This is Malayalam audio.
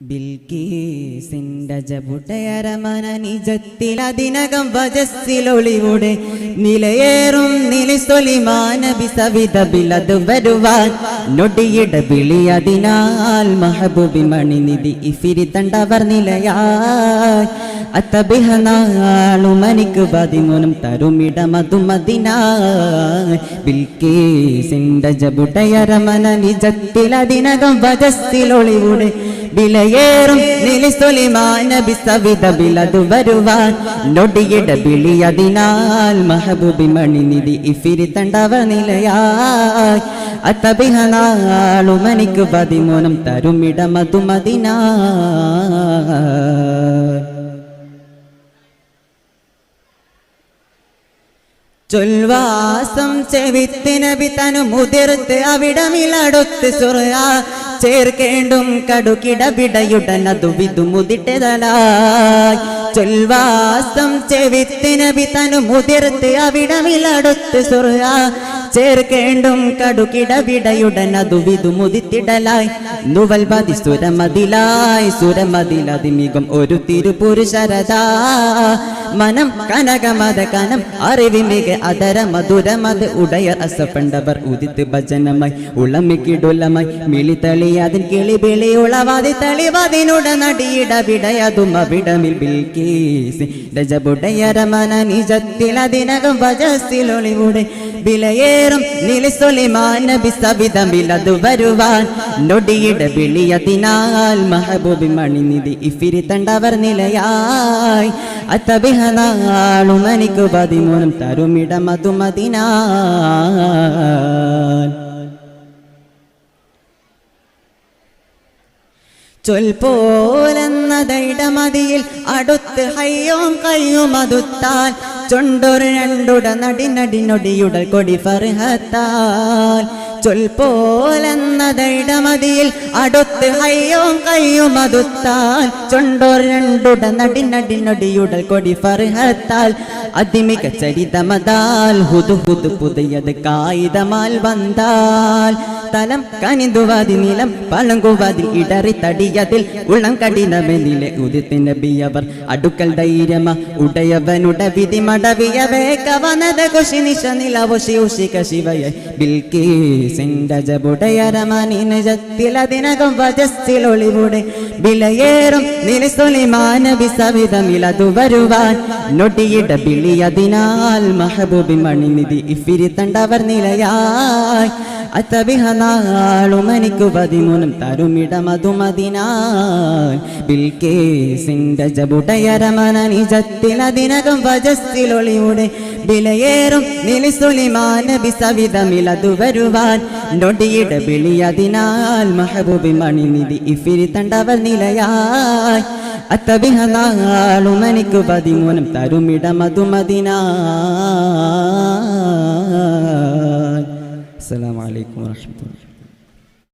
ബിൽക്കീസിന്റെ ജബുടയരമന നിജത്തിലതിനകം വജസ്സിലൊളിവുടെ നിലയേറും നിലിസൊലിമാനബി സവിത ബിലത് വരുവാൻ. നൊടിയിട വിളിയതിനാൽ മഹബൂബി മണിനിധി ഇഫിരി തണ്ടവർ നിലയായി. അത്തബിഹനാളുമനിക്ക് പതിമൂന്നും തരുമിട മധുമതിനായി ബിൽക്കീസിന്റെ ജബുടയരമന നിജത്തിലതിനകം വജസ്സിലൊളിയുടെ വിലയേറും നിലിസൊലിമാനബി സവിത ബിലതു വരുവാൻ. നൊടിയിട വിളിയതിനാൽ മഹബൂബി മണിനിധി ഇഫിരി തണ്ടവ നിലയായി. അത്തബിഹനാളുമനിക്ക് പതിമൂന്നും തരുമിട മധുമതിനാ ചൊൽവാസം ചെവിത്തിനബി തനു മുതിർത്ത് അവിടമിലടുത്ത് സുറ. ചേർക്കേണ്ടും കടുകിടവിടയുടനതു വിതുമുതിട്ടതലായി ചൊൽവാസം ചെവിത്തിനബി തനു മുതിർത്ത് അവിടമിലടുത്ത് സുറ ചേർക്കേണ്ടും കടുകിടവിടയുടനതു വിതുമുതിത്തിടലായി നുവൽ പതി സുരമതിലായി സുരമതിലതിമികം ഒരു തിരുപുരുഷരതാ. മനം കനകമത കനം അറിവിമിക അതര മധുരമത് ഉടയ അസപ്പണ്ടവർ ഉദിത്ത് ഭജനമായി. ഉളമിക്കിടുലമായി മിളി തളിയതിൻ കിളി വിളി ഉളവാതി തളിവതിനുട നടിയിട വിടയതും അവിടമിൽ ബിൽക്കീസ് രജബുടയരമന നിജത്തിലതിനകം വജസ്സിലൊളിവുടെ വിലയേറും നിലിസൊലിമാനബി സവിധമിലതു വരുവാൻ. നൊടിയുടെ വിളിയതിനാൽ മഹബൂബി മണിനിധി ഇഫിരി തണ്ടവർ നിലയായി. അത്തബിഹനാളുമനിക്കു പതിമൂന്നും തരുമിട ചൊൽപോലെന്നതയുടെ മതിയിൽ അടുത്ത് ഹയ്യോം കയ്യും അതുത്താൽ. ചൊണ്ടൊരു രണ്ടുട നടി നടി നൊടിയുടൽ കൊടി ഫർഹത്താൽ ചൊൽപോലെന്നതൈടമതിയിൽ അടുത്ത് ഹയ്യോം കയ്യും അതുത്താൽ. ചൊണ്ടോർ രണ്ടുട നടിനടിനൊടിയുടൽ നടി നൊടിയുടൽ കൊടി ഫർഹത്താൽ. അതിമിക ചരിതമതാൽ ഹുതു ഹുതു പുതിയത് കായിതമാൽ വന്താൽ. തലം കനിതുവാതി നിലം പളങ്കുവാതി ഇടറി തടിയതിൽ ഉള്ളം കഠിനമെന്നിലെ ഉദിത്തിന് ബിയവർ അടുക്കൽ ധൈര്യമ ഉടയവനുട വിധി മടവിയവേ. കവനത കുശി നിശ നിലവശി ഉഷിക ശിവയ ബിൽക്കീസിന്റെ ജബുടയരമനി നിജത്തിലതിനകം വജസ്സിലൊളിവുടെ വിലയേറും നിലിസൊലിമാനബി സവിധമിലതു വരുവാൻ നൊടിയിട ബിളിയതിനാൽ മഹബൂബി മണിനിധി ഇഫിരി തണ്ടവർ നിലയായി അത്തബിഹനാളുമനിക്കു പതിമൂന്നും തരുമിട മധുമതിനായി ബിൽക്കേസിന്റെ ജബുടയരമന നിജത്തിലതിനകം വിലയേറും നിലി സുലിമാനബി സവിതമിലതു വരുവാൻ. നൊടിയുടെ വിളിയതിനാൽ മഹബൂബി മണിനിധി ഇഫിരി തണ്ടവർ നിലയായി. അത്തവിഹനാളും എനിക്ക് പതിമൂനം തരുമിട അസ്സലാമു അസ്സലാമലൈക്കും വാഹമത്തുള്ള